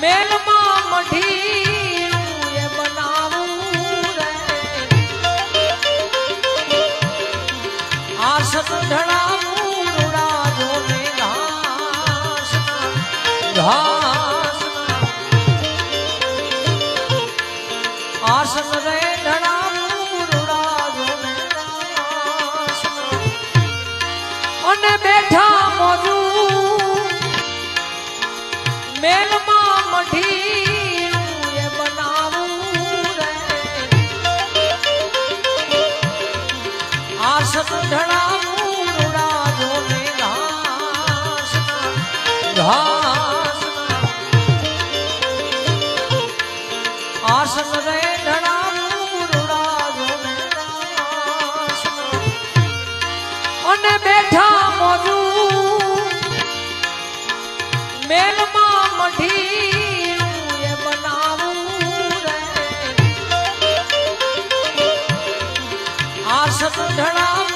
મેલમાં મઢી આસન રે અને બેઠા મોજું મેલમાં મઢી એ બનાવું રે. આસન ધણાવું